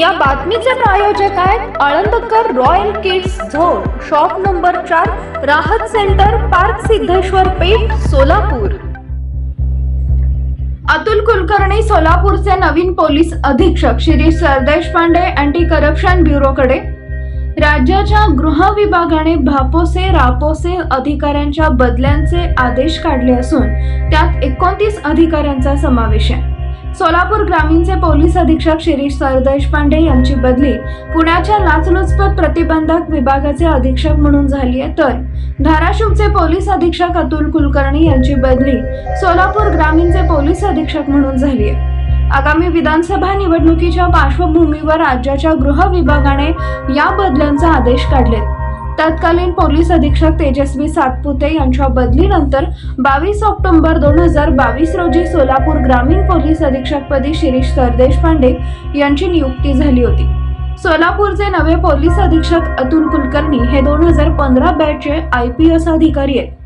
या बातमीचे प्रायोजक आहेत Alandkar royal kids zone shop number चार राहत सेंटर पार्क सिद्धेश्वर पेठ सोलापूर. अतुल कुलकर्णी सोलापूरचे नवीन पोलीस अधीक्षक श्री सरदेश पांडे अँटी करप्शन ब्युरोकडे. राज्याच्या गृह विभागाने भापोसे रापोसे अधिकाऱ्यांच्या बदल्यांचे आदेश काढले असून त्यात एकोणतीस अधिकाऱ्यांचा समावेश आहे. सोलापूर ग्रामीणचे पोलीस अधीक्षक शिरीष सरदेशपांडे यांची बदली पुण्याच्या लाचलुचपत प्रतिबंधक विभागाचे अधीक्षक म्हणून झाली आहे. तर धाराशिवचे पोलीस अधीक्षक अतुल कुलकर्णी यांची बदली सोलापूर ग्रामीणचे पोलीस अधीक्षक म्हणून झाली आहे. आगामी विधानसभा निवडणुकीच्या पार्श्वभूमीवर राज्याच्या गृह विभागाने या बदल्यांचा आदेश काढले तत्कालीन पोलीस अधीक्षक तेजस्वी सातपुते यांच्या बदलीनंतर बावीस ऑक्टोबर दोन हजार बावीस रोजी सोलापूर ग्रामीण पोलीस अधीक्षकपदी शिरीष सरदेशपांडे यांची नियुक्ती झाली होती. सोलापूरचे नवे पोलीस अधीक्षक अतुल कुलकर्णी हे दोन हजार पंधरा बॅचचे आय पी एस अधिकारी आहेत.